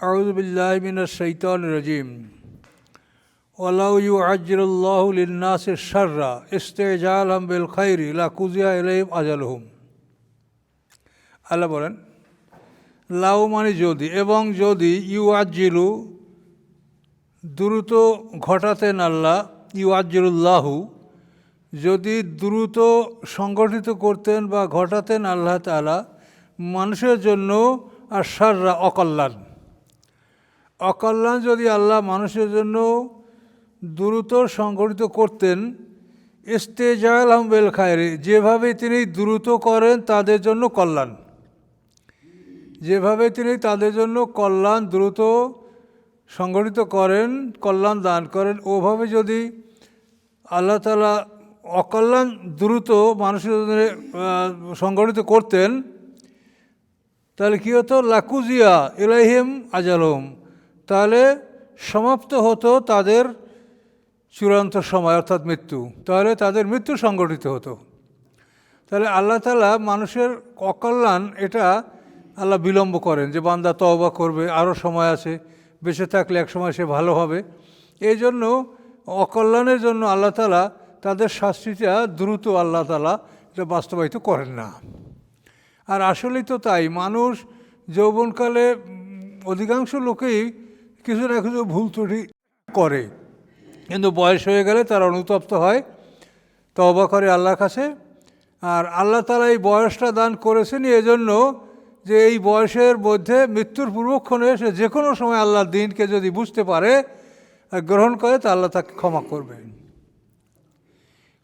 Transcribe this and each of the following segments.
আউজবিল্লাহমিন সৈতন রাজিম ওলাউ আজরুল্লাহুলনাসের সাররা ইস্তেজাল হাম্বিল খাইরি লাকুজিয়া এলাইম আজালহুম আল্লাহ বলেন, লাউ মানে যদি এবং যদি ইউ আজিলু দ্রুত ঘটাতেন আল্লাহ ইউ যদি দ্রুত সংগঠিত করতেন বা ঘটাতেন আল্লাহ তালা মানুষের জন্য আর সাররা অকল্যাণ। অকল্যাণ যদি আল্লাহ মানুষের জন্য দ্রুত সংগঠিত করতেন, ইস্তেজাল বেল খায়রে যেভাবে তিনি দ্রুত করেন তাদের জন্য কল্যাণ। যেভাবে তিনি তাদের জন্য কল্যাণ দ্রুত সংগঠিত করেন, কল্যাণ দান করেন, ওভাবে যদি আল্লাহ তালা অকল্যাণ দ্রুত মানুষের জন্য সংগঠিত করতেন, তাহলে কী হতো? লাকুজিয়া ইলাহিম আজালহম তাহলে সমাপ্ত হতো তাদের চূড়ান্ত সময়, অর্থাৎ মৃত্যু। তাহলে তাদের মৃত্যু সংগঠিত হতো। তাহলে আল্লাহ তালা মানুষের অকল্যাণ, এটা আল্লাহ বিলম্ব করেন যে বান্দা তওবা করবে আরও সময় আছে, বেঁচে থাকলে এক সময় সে ভালো হবে। এই জন্য অকল্যাণের জন্য আল্লাহ তালা তাদের শাস্তিটা দ্রুত আল্লাহ তালা এটা বাস্তবায়িত করেন না। আর আসলেই তো তাই, মানুষ যৌবনকালে অধিকাংশ লোকেই কিছু না কিছু ভুল ত্রুটি করে। কিন্তু বয়স হয়ে গেলে তারা অনুতপ্ত হয় তবা করে আল্লাহর কাছে। আর আল্লাহ তালা এই বয়সটা দান করেছেন এজন্য যে এই বয়সের মধ্যে মৃত্যুর পূর্বক্ষণে সে যে কোনো সময় আল্লাহর দিনকে যদি বুঝতে পারে আর গ্রহণ করে, তা আল্লাহ তাকে ক্ষমা করবেন।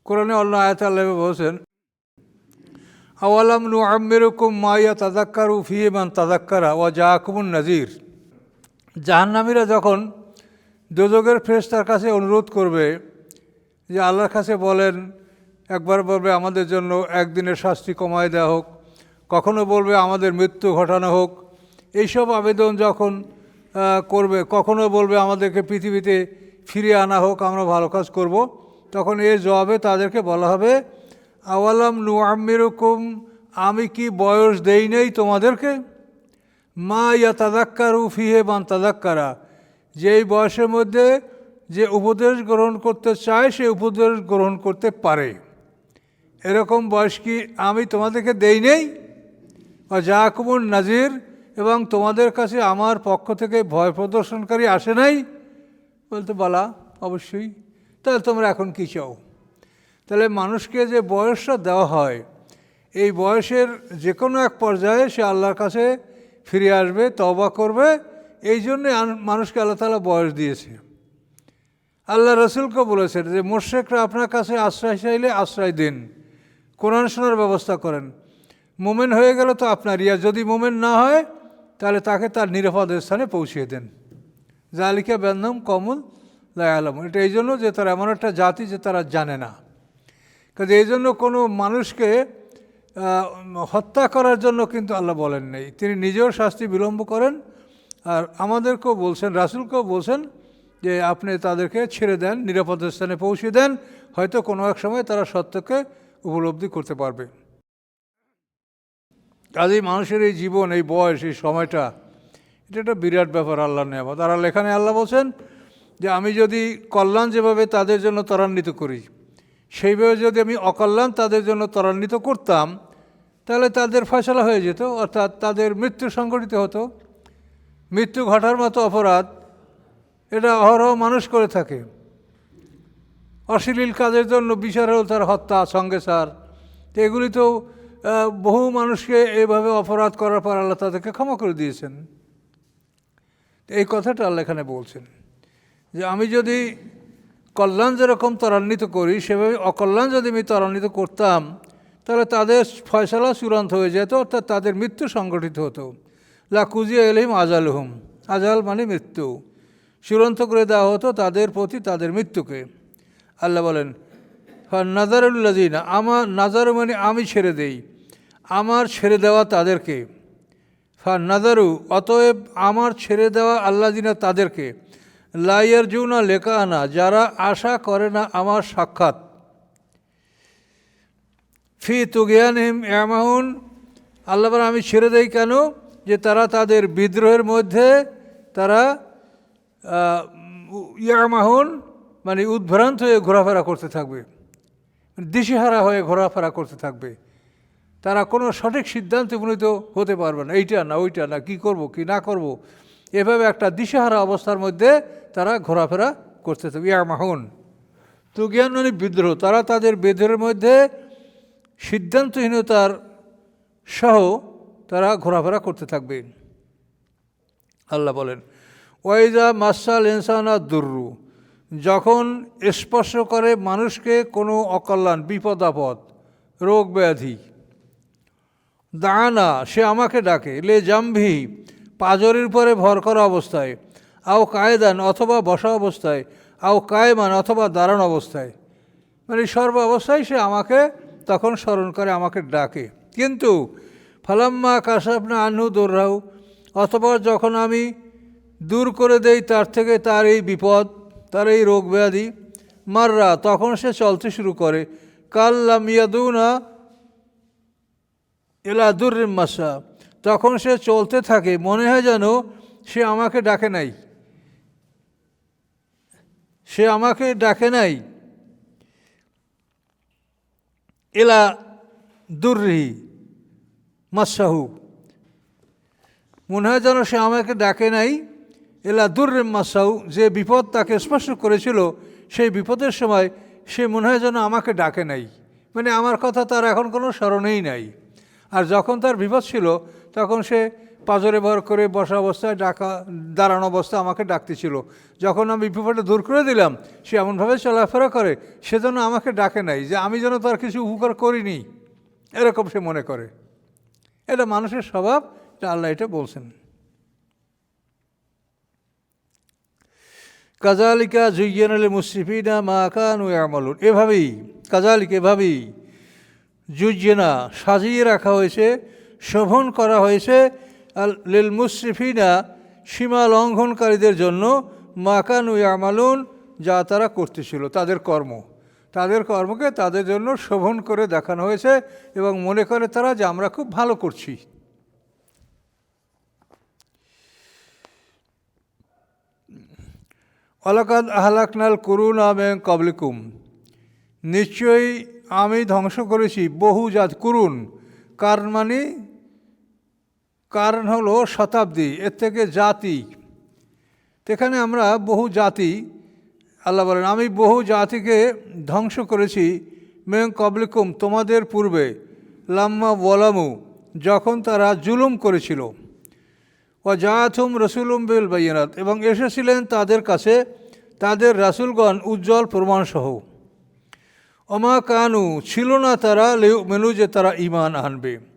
কোরআনে আল্লাহ আয়াত আল্লাহ বলছেন, আওয়ালাম নু আমেরকম মাইয়া তাদাক্কারু ফিহেমান তাদাক্কারা ও জাহাকুমুন নাজির জাহান্নামীরা যখন দোজগের ফেরেশতার কাছে অনুরোধ করবে যে আল্লাহর কাছে বলেন, একবার বলবে আমাদের জন্য একদিনের শাস্তি কমায় দেওয়া হোক, কখনো বলবে আমাদের মৃত্যু ঘটানো হোক, এইসব আবেদন যখন করবে, কখনো বলবে আমাদেরকে পৃথিবীতে ফিরিয়ে আনা হোক, আমরা ভালো কাজ করব, তখন এর জবাবে তাদেরকে বলা হবে, আওয়ালাম নু আমি কি বয়স দেই নেই তোমাদেরকে? মা ইয়া তাদাক্কারু ফিহে বান তাদাক্কারা যেই বয়সের মধ্যে যে উপদেশ গ্রহণ করতে চায়, সে উপদেশ গ্রহণ করতে পারে। এরকম বয়স কি আমি তোমাদেরকে দেই নেই? বা যা জাকুমুর নাজির, এবং তোমাদের কাছে আমার পক্ষ থেকে ভয় প্রদর্শনকারী আসে নাই? বলতে, বলা, অবশ্যই। তাহলে তোমরা এখন কী চাও? তাহলে মানুষকে যে বয়সটা দেওয়া হয়, এই বয়সের যে কোনো এক পর্যায়ে সে আল্লাহর কাছে ফিরে আসবে তবা করবে। এই জন্যে মানুষকে আল্লাহ তালা বয়স দিয়েছে। আল্লাহ রসুলকে বলেছেন যে মোর্শেকরা আপনার কাছে আশ্রয় চাইলে আশ্রয় দিন। কোরআন শোনার ব্যবস্থা করেন। মোমেন হয়ে গেল তো আপনার ইয়া, যদি মোমেন না হয়, তাহলে তাকে তার নিরাপদ স্থানে পৌঁছিয়ে দেন। জালিকা ব্যান্নম কমল আলম এটা এই জন্য যে তারা এমন একটা জাতি যে তারা জানে না। কাজে এই জন্য কোনো মানুষকে হত্যা করার জন্য কিন্তু আল্লাহ বলেন নেই। তিনি নিজেও শাস্তি বিলম্ব করেন আর আমাদেরকেও বলছেন, রাসুলকেও বলছেন যে আপনি তাদেরকে ছেড়ে দেন, নিরাপদ স্থানে পৌঁছে দেন, হয়তো কোনো এক সময় তারা সত্যকে উপলব্ধি করতে পারবে। কাজেই মানুষের এই জীবন, এই বয়স, এই সময়টা, এটা একটা বিরাট ব্যাপার আল্লাহ আর আল্লাহ এখানে আল্লাহ বলছেন যে, আমি যদি কল্যাণ যেভাবে তাদের জন্য ত্বরান্বিত করি সেইভাবে যদি আমি অকল্যাণ তাদের জন্য ত্বরান্বিত করতাম, তাহলে তাদের ফয়সলা হয়ে যেত, অর্থাৎ তাদের মৃত্যু সংঘটিত হতো। মৃত্যু ঘটার মতো অপরাধ এটা অহরহ মানুষ করে থাকে। অশ্লীল কাজের জন্য বিচার হল তার হত্যা সঙ্গে সার এগুলি তো বহু মানুষকে এভাবে অপরাধ করার পর আল্লাহ তাদেরকে ক্ষমা করে দিয়েছেন। এই কথাটা আল্লাহ এখানে বলছেন যে, আমি যদি কল্যাণ যেরকম ত্বরান্বিত করি, সেভাবে অকল্যাণ যদি আমি ত্বরান্বিত করতাম, তাহলে তাদের ফয়সলা চূড়ান্ত হয়ে যেত, অর্থাৎ তাদের মৃত্যু সংগঠিত হতো। লাকুজিয়া এলিম আজাল হুম আজাল মানে মৃত্যু। চূড়ান্ত করে দেওয়া হতো তাদের প্রতি তাদের মৃত্যুকে। আল্লাহ বলেন নাজারুল্লাজিনা আমার নাজারু মানে আমি ছেড়ে দেই, আমার ছেড়ে দেওয়া তাদেরকে। ফা নাজারু অতএব আমার ছেড়ে দেওয়া আল্লাদিনা তাদেরকে। লাইয়ার জুনা লেখা আনা যারা আশা করে না আমার সাক্ষাৎ। ফি তুগিয়ানহিম এমাউন আল্লাহ বলেন, আমি ছেড়ে দেই কেন? যে তারা তাদের বিদ্রোহের মধ্যে তারা ইয়ামাহুন মানে উদ্ভ্রান্ত হয়ে ঘোরাফেরা করতে থাকবে। দিশেহারা হয়ে ঘোরাফেরা করতে থাকবে। তারা কোনো সঠিক সিদ্ধান্তে উপনীত হতে পারবে না। এইটা না ওইটা না কি করব কি না করব? এভাবে একটা দিশেহারা অবস্থার মধ্যে তারা ঘোরাফেরা করতে থাকবে তুজ্ঞান মানে বিদ্রোহ, তারা তাদের বিদ্রোহের মধ্যে সিদ্ধান্তহীনতার সহ তারা ঘোরাফেরা করতে থাকবে। আল্লাহ বলেন, ওয়াইজা মাসাল ইনসানা দুর্রু যখন স্পর্শ করে মানুষকে কোনো অকল্যাণ, বিপদ, আপদ, রোগ, ব্যাধি, দানা সে আমাকে ডাকে, লে জাম্ভি পাজরের উপরে ভর করা অবস্থায়, আও কায়দান অথবা বসা অবস্থায়, আও কায়মান অথবা দাঁড়ান অবস্থায়। মানে সর্ব অবস্থায় সে আমাকে তখন স্মরণ করে, আমাকে ডাকে। কিন্তু ফালাম্মা কাশাপনা আনহু দৌড়াও অথবা যখন আমি দূর করে দেই তার থেকে তার এই বিপদ, তার এই রোগ ব্যাধি, মাররা, তখন সে চলতে শুরু করে, কাল্লাম ইয়াদুনা এলা মাসা তখন সে চলতে থাকে, মনে হয় যেন সে আমাকে ডাকে নাই। সে আমাকে ডাকে নাই। এলা দুর্রিহি মাসাহু মনে হয় যেন সে আমাকে ডাকে নাই। এলা দুর্রে মাসাহু যে বিপদ তাকে স্পর্শ করেছিল, সেই বিপদের সময় সে মনে হয় যেন আমাকে ডাকে নাই। মানে আমার কথা তার এখন কোনো স্মরণেই নাই। আর যখন তার বিপদ ছিল তখন সে পাজরে ভর করে বসা অবস্থায় ডাকা, দাঁড়ানো অবস্থা আমাকে ডাকতেছিল। যখন আমি বিপদটা দূর করে দিলাম, সে এমনভাবে চলাফেরা করে, সে যেন আমাকে ডাকে নাই যে আমি যেন তার কিছু উপকার করিনি। এরকম সে মনে করে। এটা মানুষের স্বভাব আল্লাহ এটা বলছেন। কাজালিকা জুইয়ান আলী মুসরিফিনা মা কান আমলুন এভাবেই, কাজালিক এভাবেই জুজিয়েনা সাজিয়ে রাখা হয়েছে। শোভন করা হয়েছে লিল মুসরিফিনা সীমা লঙ্ঘনকারীদের জন্য মাকানু আমালুন যা তারা করতেছিল, তাদের কর্ম। তাদের কর্মকে তাদের জন্য শোভন করে দেখানো হয়েছে এবং মনে করে তারা যে আমরা খুব ভালো করছি। অলাকাদ আহলাকনাল করুন আমেং কবলিকুম নিশ্চয়ই আমি ধ্বংস করেছি বহু জাত করুন কারণ মানে কারণ হলো শতাব্দী, এর থেকে জাতি। এখানে আমরা বহু জাতি, আল্লাহ বলেন, আমি বহু জাতিকে ধ্বংস করেছি মেং কবলিকুম তোমাদের পূর্বে, লাম্মা বলামু যখন তারা জুলুম করেছিল। ও জাথুম রসুলুম বিল বাইনাত এবং এসেছিলেন তাদের কাছে, তাদের রাসুলগণ উজ্জ্বল প্রমাণসহ। অমা কানু, ছিল না তারা লেউ মেনু যে তারা ইমান আনবে।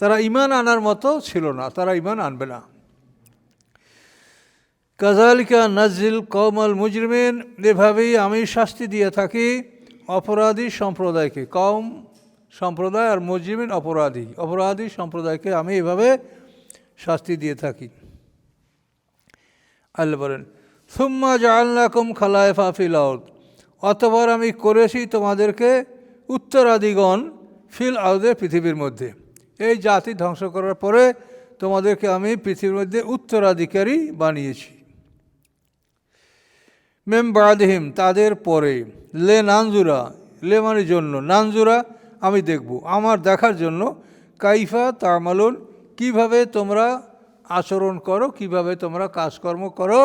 তারা ইমান আনার মতো ছিল না, তারা ইমান আনবে না। কাজালিকা নাজিল কৌমাল মুজরিমিন, এভাবেই আমি শাস্তি দিয়ে থাকি অপরাধী সম্প্রদায়কে কম সম্প্রদায় আর মুজরিমিন অপরাধী অপরাধী সম্প্রদায়কে আমি এভাবে শাস্তি দিয়ে থাকি। আল্লাহ বলেন, সুম্মা জাআলনাকুম খালায়ফা ফিল আউদ অতবার আমি করেছি তোমাদেরকে উত্তরাদিগণ ফিল আউদে পৃথিবীর মধ্যে। এই জাতি ধ্বংস করার পরে তোমাদেরকে আমি পৃথিবীর মধ্যে উত্তরাধিকারী বানিয়েছি। মেম বাদিহিম, তাদের পরে লে নানজুরা, লে মানে জন্য, নানজুরা আমি দেখব, আমার দেখার জন্য কাইফা তামালুন, কীভাবে তোমরা আচরণ করো, কীভাবে তোমরা কাজকর্ম করো,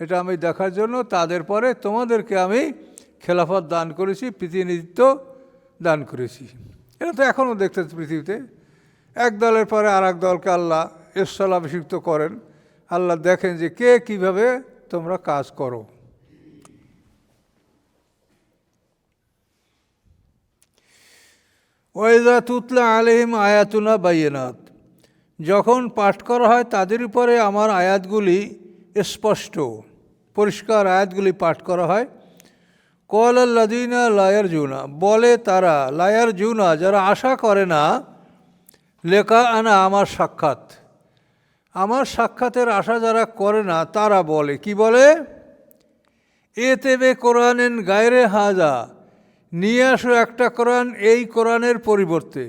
এটা আমি দেখার জন্য তাদের পরে তোমাদেরকে আমি খেলাফত দান করেছি, প্রতিনিধিত্ব দান করেছি। এটা তো এখনও দেখতেছে পৃথিবীতে। এক দলের পরে আর দলকে আল্লাহ স্থলাভিষিক্ত করেন। আল্লাহ দেখেন যে কে কীভাবে তোমরা কাজ করো। ওয়েদা তুতলা আলহিম আয়াতুনা বাইনাত যখন পাঠ করা হয় তাদের উপরে আমার আয়াতগুলি স্পষ্ট, পরিষ্কার আয়াতগুলি পাঠ করা হয়। কল আল্লাদিনা লায়ার জুনা বলে তারা লায়ার জুনা যারা আশা করে না লেখা, আনা, আমার সাক্ষাৎ। আমার সাক্ষাতের আশা যারা করে না, তারা বলে, কি বলে? এ তেবে কোরআনেন গায়রে হাজা, নিয়ে আসো একটা কোরআন, এই কোরআনের পরিবর্তে।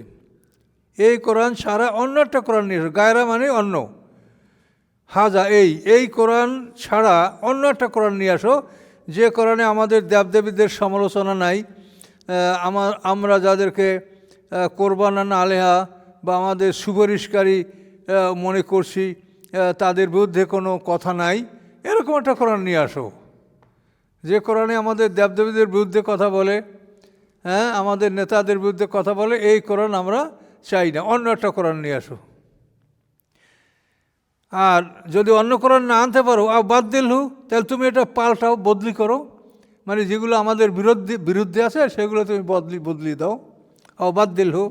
এই কোরআন ছাড়া অন্য একটা কোরআন নিয়ে আসো গায়রা মানে অন্য। হাজা, এই এই কোরআন ছাড়া অন্য একটা কোরআন নিয়ে আসো। যে কোরআনে আমাদের দেবদেবীদের সমালোচনা নাই আমার আমরা যাদেরকে কোরবানান আলেহা বা আমাদের সুপারিশকারী মনে করছি তাদের বিরুদ্ধে কোনো কথা নাই, এরকম একটা কোরআন নিয়ে আসো। যে কোরআনে আমাদের দেবদেবীদের বিরুদ্ধে কথা বলে হ্যাঁ আমাদের নেতাদের বিরুদ্ধে কথা বলে, এই কোরআন আমরা চাই না, অন্য একটা কোরআন নিয়ে আসো। আর যদি অন্য কোরআন না আনতে পারো আর বাদ দিলহু তাহলে তুমি এটা পাল্টাও, বদলি করো। মানে যেগুলো আমাদের বিরুদ্ধে বিরুদ্ধে আছে, সেগুলো তুমি বদলি বদলি দাও। ও বাদ দিলহু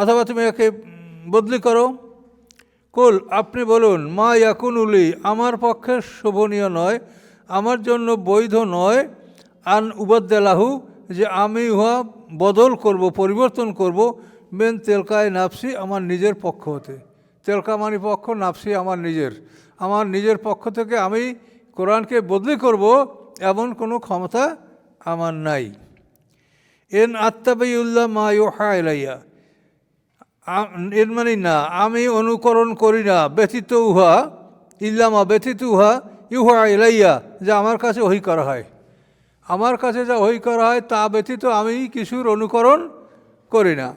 অথবা তুমি একে বদলি করো। কুল, আপনি বলুন, মা ইয়াকুন উলি আমার পক্ষে শোভনীয় নয়, আমার জন্য বৈধ নয়, আন উবাদ্দেলাহু, যে আমি উহা বদল করব, পরিবর্তন করব, মেন তেলকায় নাফসি, আমার নিজের পক্ষ হতে। তেলকা মানি পক্ষ, নাফসি আমার নিজের। আমার নিজের পক্ষ থেকে আমি কোরআনকে বদলি করব, এমন কোনো ক্ষমতা আমার নাই। এন আত্মাবাইউল্লাহ মা ইউহা এলাইয়া এর মানে না, আমি অনুকরণ করি না ব্যতীত উহা ইল্লামা ব্যতীত উহা, ইউহা এলাইয়া যা আমার কাছে ওই করা হয়। আমার কাছে যা ওই করা হয়, তা ব্যতীত আমি কিছুর অনুকরণ করি না।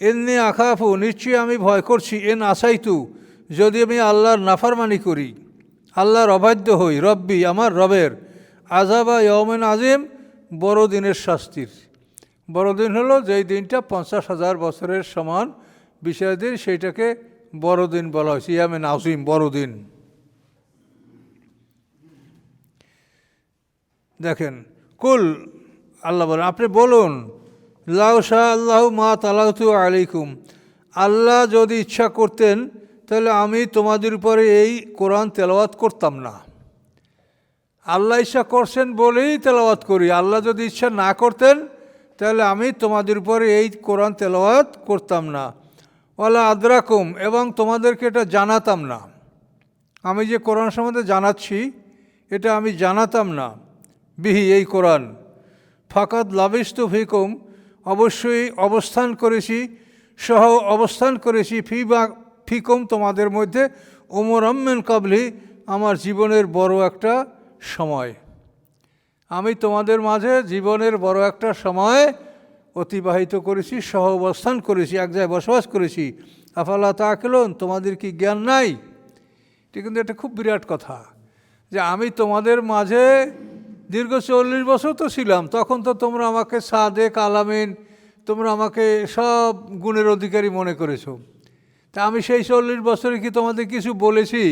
এমনি আখাফু, নিশ্চয়ই আমি ভয় করছি, এন আসাইতু যদি আমি আল্লাহর নাফারমানি করি, আল্লাহর অবাধ্য হই, রব্বি আমার রবের আজাবা ইয়মেন আজিম বড়দিনের শাস্তির। বড়দিন হলো যেই দিনটা পঞ্চাশ হাজার বছরের সমান। বিশেষ দিন সেইটাকে বড়দিন বলা হয়েছে। ইয়ামে আজিম বড়দিন। দেখেন, কুল, আল্লাহ বলেন, আপনি বলুন, লাউ শাহ আল্লাহ মা তালাহতু আলাইকুম। আল্লাহ যদি ইচ্ছা করতেন, তাহলে আমি তোমাদের উপরে এই কোরআন তেলাওয়াত করতাম না। আল্লাহ ইচ্ছা করছেন বলেই তেলাওয়াত করি। আল্লাহ যদি ইচ্ছা না করতেন তাহলে আমি তোমাদের উপরে এই কোরআন তেলাওয়াত করতাম না। ওলা আদ্রাকুম, এবং তোমাদেরকে এটা জানাতাম না। আমি যে কোরআন সম্বন্ধে জানাচ্ছি, এটা আমি জানাতাম না। বিহি, এই কোরআন। ফাকাত লাভিস্তু ফিকুম, অবশ্যই অবস্থান করেছি, সহ অবস্থান করেছি ফি বা ফিকুম তোমাদের মধ্যে ওমর আম্মেন কাবলি, আমার জীবনের বড় একটা সময়। আমি তোমাদের মাঝে জীবনের বড় একটা সময় অতিবাহিত করেছি, সহ অবস্থান করেছি, এক জায়গায় বসবাস করেছি। আফালা তাকলন তোমাদের কি জ্ঞান নাই? এটা কিন্তু একটা খুব বিরাট কথা যে আমি তোমাদের মাঝে দীর্ঘ চল্লিশ বছর তো ছিলাম, তখন তো তোমরা আমাকে সাদেক আলামিন, তোমরা আমাকে সব গুণের অধিকারী মনে করেছ। তা আমি সেই চল্লিশ বছরে কি তোমাদের কিছু বলেছি?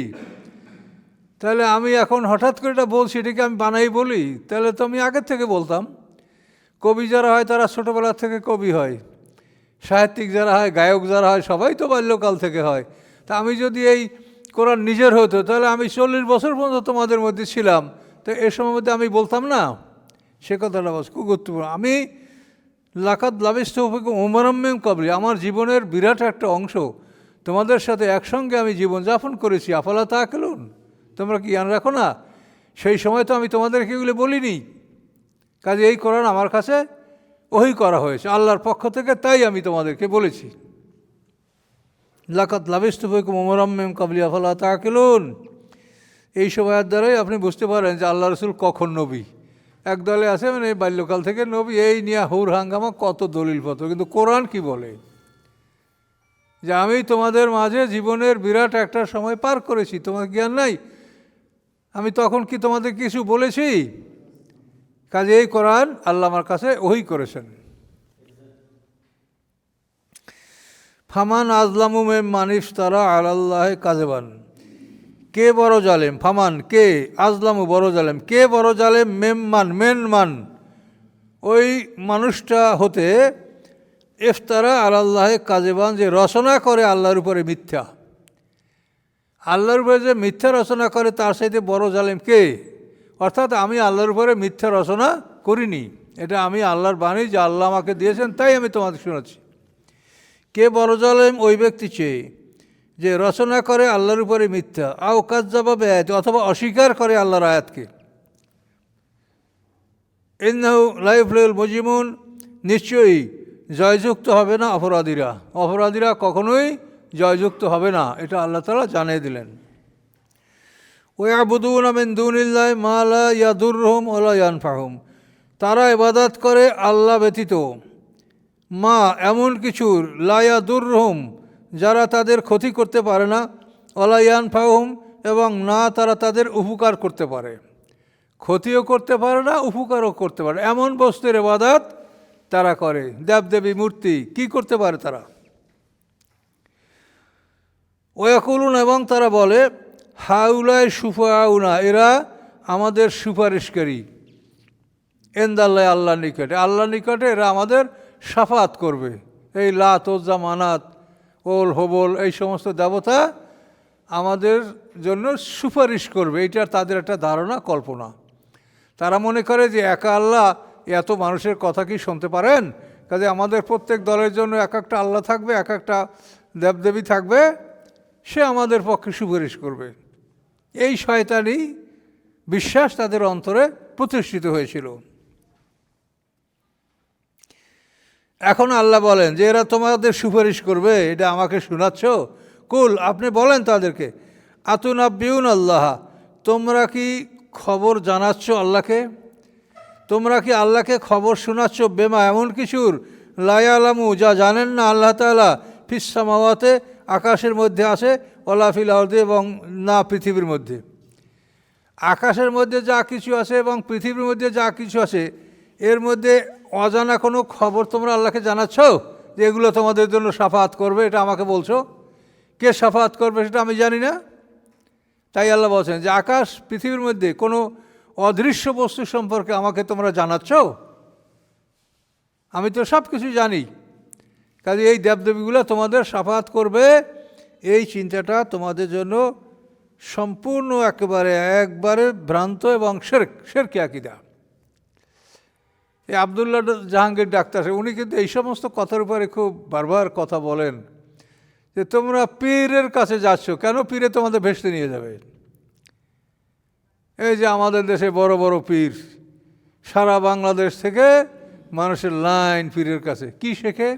তাহলে আমি এখন হঠাৎ করে এটা বলছি, এটাকে আমি বানাই বলি, তাহলে তো আমি আগের থেকে বলতাম। কবি যারা হয়, তারা ছোটোবেলার থেকে কবি হয়। সাহিত্যিক যারা হয়, গায়ক যারা হয়, সবাই তো বাল্যকাল থেকে হয়। তা আমি যদি এই কোরআন নিজের হতো, তাহলে আমি চল্লিশ বছর পর্যন্ত তোমাদের মধ্যে ছিলাম। তো এ সময় মধ্যে আমি বলতাম না, সে কথাটা বাস খুব গুরুত্বপূর্ণ। আমি লাকাত লাভিস্ত উমরাম্মেম কবরি আমার জীবনের বিরাট একটা অংশ। তোমাদের সাথে একসঙ্গে আমি জীবনযাপন করেছি। আফালা তা তোমরা কি জ্ঞান রাখো না? সেই সময় তো আমি তোমাদেরকে এগুলো বলিনি। কাজে এই কোরআন আমার কাছে ওই করা হয়েছে, আল্লাহর পক্ষ থেকে তাই আমি তোমাদেরকে বলেছি। লাকাত লাভিস্তুফিকুম ওমরাম্মেম কাবলি আফালা তা কেলুন এই সময়ের দ্বারাই আপনি বুঝতে পারেন যে আল্লাহ রসুল কখন নবী। এক দলে আছে মানে বাল্যকাল থেকে নবী, এই নিয়ে হৌর হাঙ্গামা, কত দলিলপত্র কিন্তু কোরআন কি বলে? যে আমি তোমাদের মাঝে জীবনের বিরাট একটা সময় পার করেছি, তোমার জ্ঞান নাই আমি তখন কি তোমাদের কিছু বলেছি? কাজে এই কোরআন আল্লাহ আমার কাছে ওই করেছেন। ফামান আজলামু মেম মানিফ তারা আলাল্লাহ কাজেবান কে বড় জালেম? ফামান, কে? আজলামু বড় জালেম। কে বড় জালেম? মেমমান মেনমান ওই মানুষটা হতে ইফতারা আলাল্লাহে কাজেবান যে রচনা করে আল্লাহর উপরে মিথ্যা। আল্লাহর উপরে যে মিথ্যা রচনা করে, তার সাথে বড় জালেম কে? অর্থাৎ আমি আল্লাহর উপরে মিথ্যা রচনা করিনি। এটা আমি আল্লাহর বাণী যে আল্লাহ আমাকে দিয়েছেন, তাই আমি তোমাদের শোনাচ্ছি। কে বড় জালেম ওই ব্যক্তি চেয়ে যে রচনা করে আল্লাহর উপরে মিথ্যা, আও জবাবে আয়াত অথবা অস্বীকার করে আল্লাহর আয়াতকে। ইন্নাহু লাইফুল মুজিমুন নিশ্চয়ই জয়যুক্ত হবে না অপরাধীরা। অপরাধীরা কখনোই জয়যুক্ত হবে না, এটা আল্লাহ তালা জানিয়ে দিলেন। ওই আবুদুন আমিন দুনিল্লাহ মালা ইয়াদুরহম ওলা ইয়ানফাহম। তারা ইবাদাত করে আল্লাহ ব্যতীত। মা এমন কিছুর লায়াদুরহম যারা তাদের ক্ষতি করতে পারে না অলায়ান ফাহুম এবং না তারা তাদের উপকার করতে পারে। ক্ষতিও করতে পারে না, উপকারও করতে পারে এমন বস্তুর এবাদাত তারা করে। দেবদেবী মূর্তি কি করতে পারে তারা? ওয়াকুলুন, এবং তারা বলে হাউলায় সুফাউনা এরা আমাদের সুপারিশকারী। এন্দাল্লাহ আল্লাহ নিকটে। আল্লাহ নিকটে এরা আমাদের সাফাত করবে। এই লাত ওজ্জা মানাত ওল, হবল, এই সমস্ত দেবতা আমাদের জন্য সুপারিশ করবে। এটা তাদের একটা ধারণা, কল্পনা। তারা মনে করে যে একা আল্লাহ এত মানুষের কথা কি শুনতে পারেন? কাজে আমাদের প্রত্যেক দলের জন্য এক একটা আল্লাহ থাকবে, এক একটা দেবদেবী থাকবে। সে আমাদের পক্ষে সুপারিশ করবে। এই শয়তানি বিশ্বাস তাদের অন্তরে প্রতিষ্ঠিত হয়েছিল। এখন আল্লাহ বলেন যে, এরা তোমাদের সুপারিশ করবে, এটা আমাকে শোনাচ্ছ? কুল, আপনি বলেন তাদেরকে, আতুনাব্বিউন আল্লাহ, তোমরা কি খবর জানাচ্ছ আল্লাহকে? তোমরা কি আল্লাহকে খবর শোনাচ্ছ? বেমা, এমন কিছুর? লায়ালামু, যা জানেন না আল্লাহ তালা ফিসামাওয়াতে আকাশের মধ্যে আছে ওলাফিল আর্দে এবং না পৃথিবীর মধ্যে। আকাশের মধ্যে যা কিছু আছে এবং পৃথিবীর মধ্যে যা কিছু আছে এর মধ্যে অজানা কোনো খবর তোমরা আল্লাহকে জানাচ্ছ যে এগুলো তোমাদের জন্য সাফাত করবে? এটা আমাকে বলছো। কে সাফাত করবে সেটা আমি জানি না। তাই আল্লাহ বলছেন যে আকাশ, পৃথিবীর মধ্যে কোনো অদৃশ্য বস্তু সম্পর্কে আমাকে তোমরা জানাচ্ছ? আমি তো সব কিছু জানি। কাজে এই দেবদেবীগুলো তোমাদের সাফাত করবে। এই চিন্তাটা তোমাদের জন্য সম্পূর্ণ একেবারে একবারে ভ্রান্ত এবং শেরক, শেরকে আকিদা। এই আবদুল্লাহ জাহাঙ্গীর ডাক্তার, উনি কিন্তু এই সমস্ত কথার উপরে খুব বারবার কথা বলেন যে, তোমরা পীরের কাছে যাচ্ছ, কেন পীরে তোমাদের ভেসতে নিয়ে যাবে? এই যে আমাদের দেশে বড় বড় পীর, সারা বাংলাদেশ থেকে মানুষের লাইন পীরের কাছে। কি শেখে?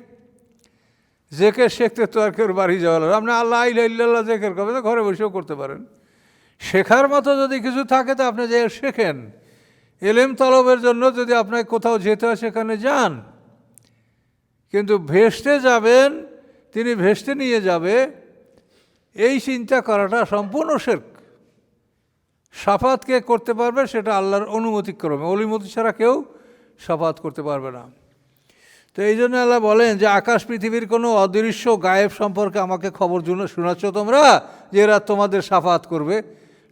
জেকে শেখতে তো আর কেউ বাড়ি যাওয়া লাগবে আপনি আল্লাহ ইল্লাহ জেকের কবে? তো ঘরে বসেও করতে পারেন। শেখার মতো যদি কিছু থাকে তো আপনি যে শেখেন। এলেম তলবের জন্য যদি আপনাকে কোথাও যেতে হয়, সেখানে যান। কিন্তু ভেসতে যাবেন, তিনি ভেসতে নিয়ে যাবে, এই চিন্তা করাটা সম্পূর্ণ শেরক। সাফাতকে করতে পারবে, সেটা আল্লাহর অনুমতি ক্রমে। অলিমতি ছাড়া কেউ সাফাত করতে পারবে না। তো এই জন্য আল্লাহ বলেন যে আকাশ পৃথিবীর কোনো অদৃশ্য গায়েব সম্পর্কে আমাকে খবর শোনাচ্ছ তোমরা যে এরা তোমাদের সাফাত করবে।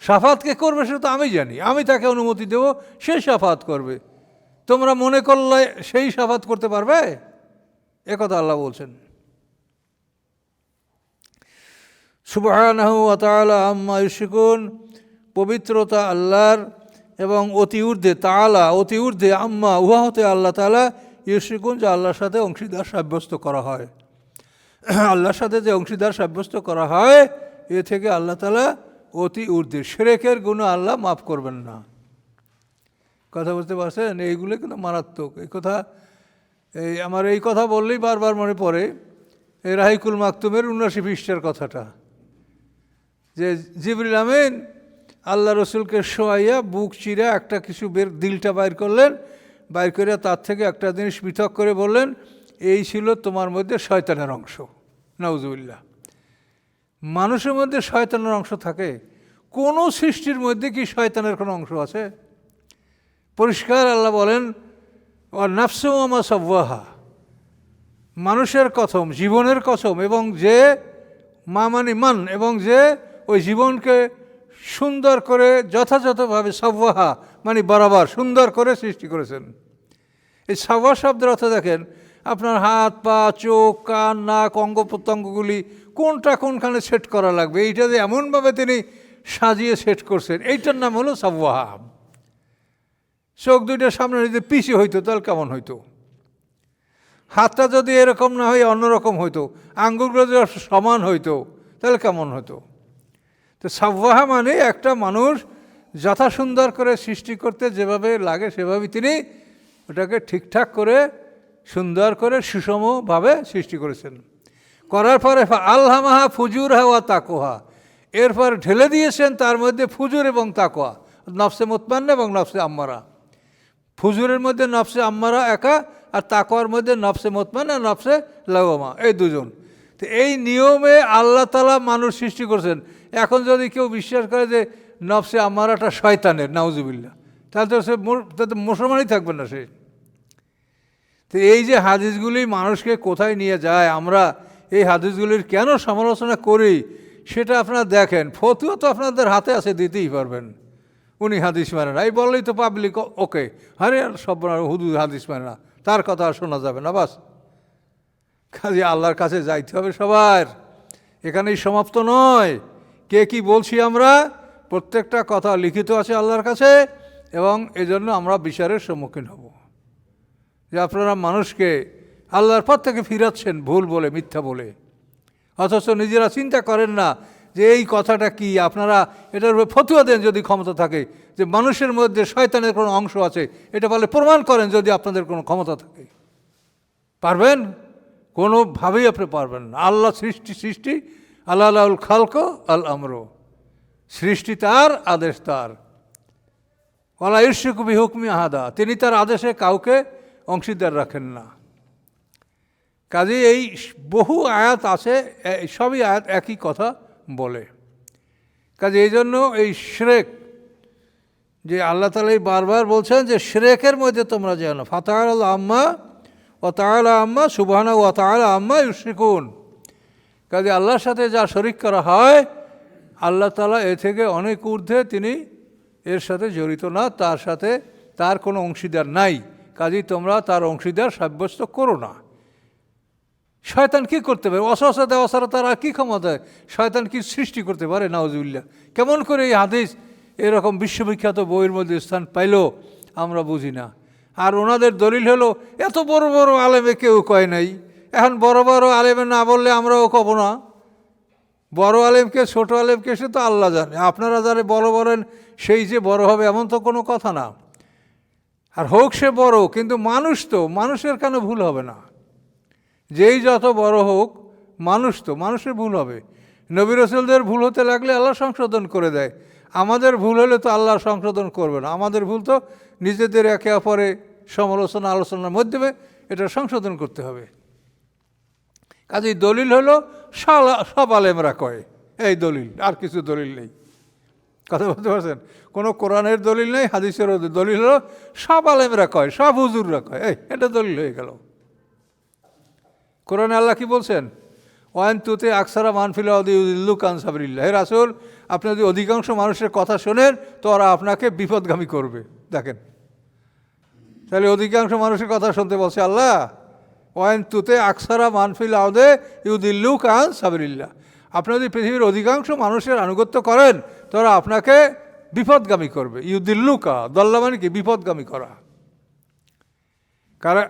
সাফাতকে করবে সেটা তো আমি জানি। আমি তাকে অনুমতি দেব, সে সাফাত করবে। তোমরা মনে করলে সেই সাফাত করতে পারবে? একথা আল্লাহ বলছেন। সুবাহানাহু আম্মা পবিত্রতা আল্লাহর এবং অতি ঊর্ধ্বে তালা অতি ঊর্ধ্বে আম্মা, উহা হতে আল্লাহ তালা ইউশিকুন যে আল্লাহর সাথে অংশীদার সাব্যস্ত করা হয়। আল্লাহর সাথে যে অংশীদার সাব্যস্ত করা হয়, এ থেকে আল্লাহ তালা অতি ঊর্ধ্বে। সেরেকের গুণ আল্লাহ মাফ করবেন না। কথা বুঝতে পারছেন? এইগুলো কিন্তু মারাত্মক। এই কথা, এই আমার এই কথা বললেই বারবার মনে পড়ে, এই রাহিকুল মাকতুমের উনআশি পৃষ্ঠার কথাটা। যে জিবরিল আমিন আল্লাহ রসুলকে শোয়াইয়া বুক চিরা একটা কিছু বের, দিলটা বাইর করলেন বাইর করে তার থেকে একটা জিনিস পৃথক করে বললেন, এই ছিল তোমার মধ্যে শয়তানের অংশ। নওজুবিল্লাহ মানুষের মধ্যে শয়তানের অংশ থাকে। কোনো সৃষ্টির মধ্যে কি শয়তানের কোনো অংশ আছে? পরিষ্কার আল্লাহ বলেন ও নাফসুমা সব্বাহা মানুষের কথম, জীবনের কথম, এবং যে মা মানে মান, এবং যে ওই জীবনকে সুন্দর করে যথাযথভাবে সব্বাহা মানে বরাবর সুন্দর করে সৃষ্টি করেছেন। এই সাব্বা শব্দের অর্থ দেখেন, আপনার হাত, পা, চোখ, কান, নাক, অঙ্গ প্রত্যঙ্গগুলি কোনটা কোনখানে সেট করা লাগবে, এইটা যে এমনভাবে তিনি সাজিয়ে সেট করছেন, এইটার নাম হলো সাব্বাহা চোখ দুইটার সামনে যদি পিছিয়ে হইতো, তাহলে কেমন হইতো? হাতটা যদি এরকম না হয়, অন্যরকম হইতো, আঙ্গুলগুলো যদি সমান হইতো, তাহলে কেমন হতো তো সাব্বাহা মানে একটা মানুষ যথা সুন্দর করে সৃষ্টি করতে যেভাবে লাগে সেভাবে তিনি ওটাকে ঠিকঠাক করে, সুন্দর করে, সুষমভাবে সৃষ্টি করেছেন। করার পরে আল্লামাহা ফুজুর হাওয়া তাকোহা এরপর ঢেলে দিয়েছেন তার মধ্যে ফুজুর এবং তাকোয়া নফসে মোতমান্ন এবং নফসে আম্মারা। ফুজুরের মধ্যে নফসে আম্মারা একা আর তাকোয়ার মধ্যে নফসে মোতমান আর নফসে লাগমা এই দুজন। তো এই নিয়মে আল্লাহ তালা মানুষ সৃষ্টি করছেন। এখন যদি কেউ বিশ্বাস করে যে নফসে আম্মারাটা শয়তানের নাউজুবিল্লা তাহলে তো সে মু- তাহলে তো মুসলমানই থাকবে না সে। তো এই যে হাদিসগুলি মানুষকে কোথায় নিয়ে যায়, আমরা এই হাদিসগুলির কেন সমালোচনা করি, সেটা আপনারা দেখেন। ফতুয়া তো আপনাদের হাতে আছে, দিতেই পারবেন। উনি হাদিস মানে না। এই বললেই তো পাবলিক ওকে। আর সব হুদু হাদিস মানে না। তার কথা আর শোনা যাবে না, বাস। কাজে আল্লাহর কাছে যাইতে হবে সবার। এখানেই সমাপ্ত নয়। কে কি বলছি আমরা? প্রত্যেকটা কথা লিখিত আছে আল্লাহর কাছে এবং এজন্য আমরা বিচারের সম্মুখীন হব। যে আপনারা মানুষকে আল্লাহর পথ থেকে ফিরাচ্ছেন ভুল বলে, মিথ্যা বলে। অথচ নিজেরা চিন্তা করেন না যে এই কথাটা কি, আপনারা এটার উপরে ফতুয়া দেন যদি ক্ষমতা থাকে, যে মানুষের মধ্যে শয়তানের কোনো অংশ আছে, এটা বলে প্রমাণ করেন যদি আপনাদের কোনো ক্ষমতা থাকে। পারবেন? কোনোভাবেই আপনি পারবেন না। আল্লাহ সৃষ্টি সৃষ্টি, আল্লাহ আল্লাহুল খালক আল আমর। সৃষ্টি তার, আদেশ তার। ওলা ইস্যুকবি হুকমি আহাদা, তিনি তার আদেশে কাউকে অংশীদার রাখেন না। কাজে এই বহু আয়াত আছে সবই আয়াত একই কথা বলে। কাজে এই জন্য এই শ্রেক, যে আল্লাহ তালা এই বারবার বলছেন যে শ্রেকের মধ্যে তোমরা যেন ফাতাহ আম্মা ও তাহলা আম্মা সুবাহানা ও তাহলা আম্মা ইউসিকুন কাজে আল্লাহর সাথে যা শরিক করা হয় আল্লাহ তালা এ থেকে অনেক ঊর্ধ্বে তিনি এর সাথে জড়িত না, তার সাথে তার কোনো অংশীদার নাই। কাজেই তোমরা তার অংশীদার সাব্যস্ত করো না। শয়তান কি করতে পারে? অসহসা দেওয়া তার আর কী ক্ষমতা শয়তান কি সৃষ্টি করতে পারে? নাওজুল্লাহ কেমন করে এই হাদিস, এরকম বিশ্ববিখ্যাত বইয়ের মধ্যে স্থান পাইল, আমরা বুঝি না। আর ওনাদের দলিল হলো, এত বড় বড় আলেমে কেউ কয় নাই। এখন বড় বড় আলেমে না বললে আমরাও কব না। বড় আলেমকে, ছোট আলেমকে সে তো আল্লাহ জানে। আপনারা যারা বড় বলেন, সেই যে বড় হবে এমন তো কোনো কথা না। আর হোক সে বড়, কিন্তু মানুষ তো, মানুষের কেন ভুল হবে না? যেই যত বড় হোক, মানুষ তো, মানুষের ভুল হবে। নবী রসুলদের ভুল হতে লাগলে আল্লাহ সংশোধন করে দেয়। আমাদের ভুল হলে তো আল্লাহ সংশোধন করবে না। আমাদের ভুল তো নিজেদের একে অপরে সমালোচনা, আলোচনার মাধ্যমে এটা সংশোধন করতে হবে। কাজেই দলিল হলো সব আলেমরা কয়, এই দলিল, আর কিছু দলিল নেই। কথা বলতে পারছেন? কোনো কোরআনের দলিল নেই, হাদিসেরও দলিল হলো, সব আলেমরা কয়, সব হুজুররা কয়, এই, এটা দলিল হয়ে গেল। কোরআনে আল্লাহ কি বলছেন? ওয়ান তুতে আকসারা মানফিলা উদ্দুল্লু কানসাবরিল্লা হে রাসুল, আপনি যদি অধিকাংশ মানুষের কথা শোনেন, তো ওরা আপনাকে বিপদগামী করবে। দেখেন। তাহলে অধিকাংশ মানুষের কথা শুনতে বলছে আল্লাহ ওয়ান তুতে আকসারা মানফিল আউদে ইউদিল্লু কান সাবরিল্লা আপনি যদি পৃথিবীর অধিকাংশ মানুষের আনুগত্য করেন, তারা আপনাকে বিপদগামী করবে। ইউদিল্লু কা দল্লা মানে কি? বিপদগামী করা।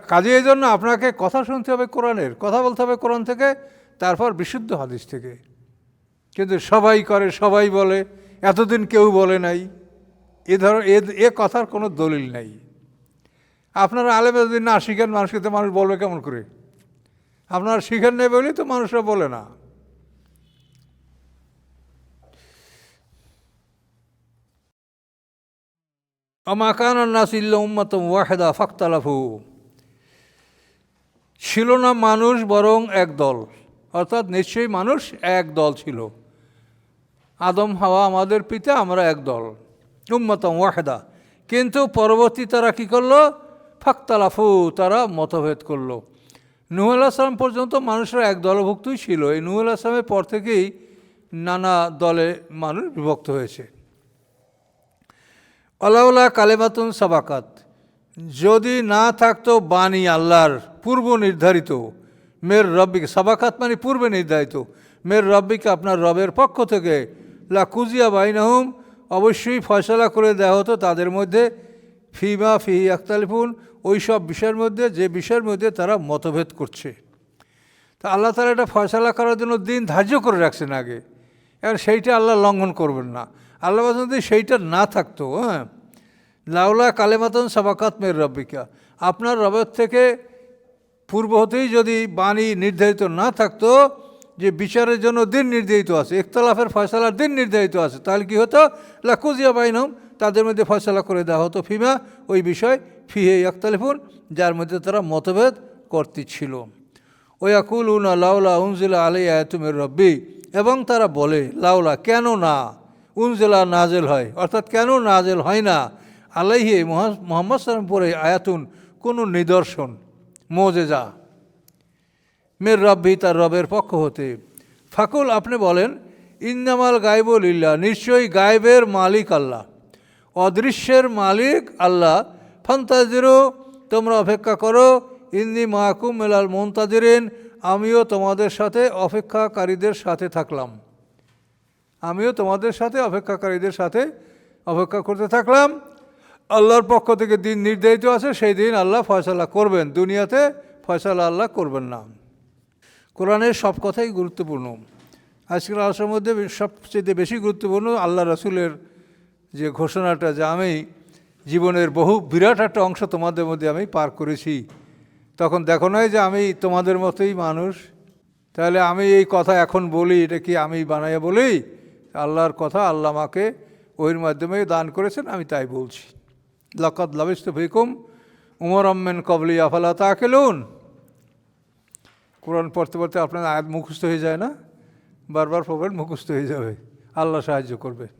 কাজে এই জন্য আপনাকে কথা শুনতে হবে কোরআনের, কথা বলতে হবে কোরআন থেকে, তারপর বিশুদ্ধ হাদিস থেকে। কিন্তু সবাই করে, সবাই বলে, এতদিন কেউ বলে নাই। এ ধর এ কথার কোনো দলিল নাই। আপনারা আলেমে যদি না শিখেন, মানুষকে তো মানুষ বলবে কেমন করে? আপনারা শিখেন নেই বলেই তো মানুষরা বলে না। ছিল না মানুষ বরং এক দল। অর্থাৎ নিশ্চয়ই মানুষ এক দল ছিল। আদম, হাওয়া আমাদের পিতা, আমরা এক দল। উম্মতম ওয়াহেদা। কিন্তু পরবর্তী তারা কি করল? ফাক্তালাফু, তারা মতভেদ করল। নুহুল আসলাম পর্যন্ত মানুষরা এক দলভুক্তই ছিল। এই নুহুল আসলামের পর থেকেই নানা দলে মানুষ বিভক্ত হয়েছে। আলাউলা কালেমাতুন সাবাকাত, যদি না থাকতো বাণী আল্লাহর পূর্ব নির্ধারিত, মের রব্বিকে, সাবাকাত মানে পূর্বে নির্ধারিত, মের রব্বিকে আপনার রবের পক্ষ থেকে, লা কুজিয়া বাইনাহুম, অবশ্যই ফয়সলা করে দেওয়া হতো তাদের মধ্যে, ফিমা ফি আখতালিফুন ওই সব বিষয়ের মধ্যে, যে বিষয়ের মধ্যে তারা মতভেদ করছে। তা আল্লাহ তালা এটা ফয়সলা করার জন্য দিন ধার্য করে রাখছেন আগে। এবার সেইটা আল্লাহ লঙ্ঘন করবেন না। আল্লাহ যদি সেইটা না থাকতো হ্যাঁ লাউলা কালেমাতন সাবাকাত মের রব্বিকা। আপনার রবের থেকে পূর্ব হতেই যদি বাণী নির্ধারিত না থাকতো, যে বিচারের জন্য দিন নির্ধারিত আছে, ইখতলাফের ফয়সালার দিন নির্ধারিত আছে, তাহলে কী হতো? লাকুজিয়া বাইনম তাদের মধ্যে ফয়সালা করে দেওয়া হতো ফিমা। ওই বিষয় ফিহে ইখতালিফুন যার মধ্যে তারা মতভেদ করতেছিল। ওয়াকুল উনা লাউলা উনজিলা আলাই আয়াতুমের রব্বি। এবং তারা বলে লাউলা কেন না? উনজিলা নাজেল হয়। অর্থাৎ কেন নাজেল হয় না? আলাইহে মোহাম্মদ সালাম পরে আয়াতুন, কোনো নিদর্শন, মোজেজা মের রব্বি তার রবের পক্ষ হতে। ফাকুল, আপনি বলেন, ইন্নামাল গাইবুল ইল্লা নিশ্চয়ই গায়েবের মালিক আল্লাহ। অদৃশ্যের মালিক আল্লাহ। ফান্তাজিরো, তোমরা অপেক্ষা করো ইন্দি মাহকুম মেলাল মন্তাজিরিন, আমিও তোমাদের সাথে অপেক্ষাকারীদের সাথে থাকলাম। আমিও তোমাদের সাথে অপেক্ষাকারীদের সাথে অপেক্ষা করতে থাকলাম। আল্লাহর পক্ষ থেকে দিন নির্ধারিত আছে, সেই দিন আল্লাহ ফয়সালা করবেন। দুনিয়াতে ফয়সালা আল্লাহ করবেন না। কোরআনের সব কথাই গুরুত্বপূর্ণ। আজকের আলোচনার মধ্যে সবচেয়ে বেশি গুরুত্বপূর্ণ আল্লাহ রসুলের যে ঘোষণাটা যে আমি জীবনের বহু বিরাট একটা অংশ তোমাদের মধ্যে আমি পার করেছি। তখন দেখো নয় যে আমি তোমাদের মতোই মানুষ। তাহলে আমি এই কথা এখন বলি, এটা কি আমি বানাইয়া বলি? আল্লাহর কথা আল্লাহ আমাকে ওইর মাধ্যমে দান করেছেন, আমি তাই বলছি। লকত লাবিস্ত ভিকুম উমর আম্মেন কবলি আফালা তাকেলুন? কোরআন পড়তে পড়তে আপনার আয়াত মুখস্থ হয়ে যায় না? বারবার পড়বেন, মুখস্থ হয়ে যাবে। আল্লাহ সাহায্য করবে।